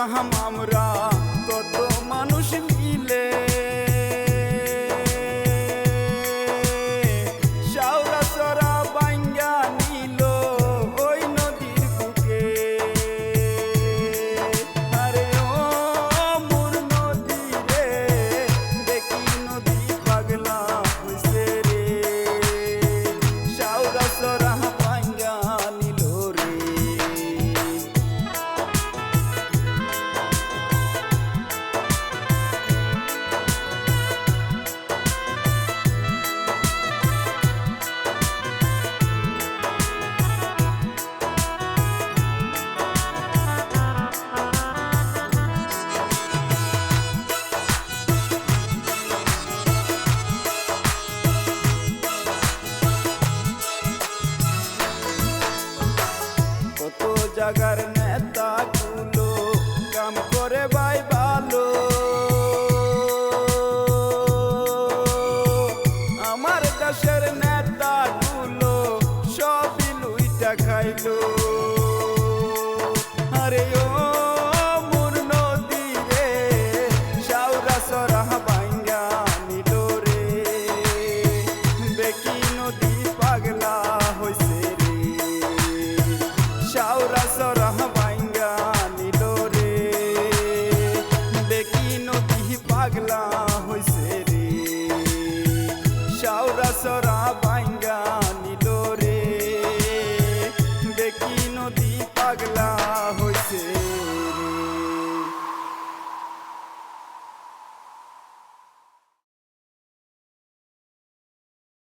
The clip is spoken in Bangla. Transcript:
কাহাম আমরা কত জাগার নেতাগুলো কাম করে ভাই ভালো। আমার দেশের নেতাগুলো সবই লুইটা খাইলো। পাগলা হইছে রে। সাউরা সরা বাইঙ্গা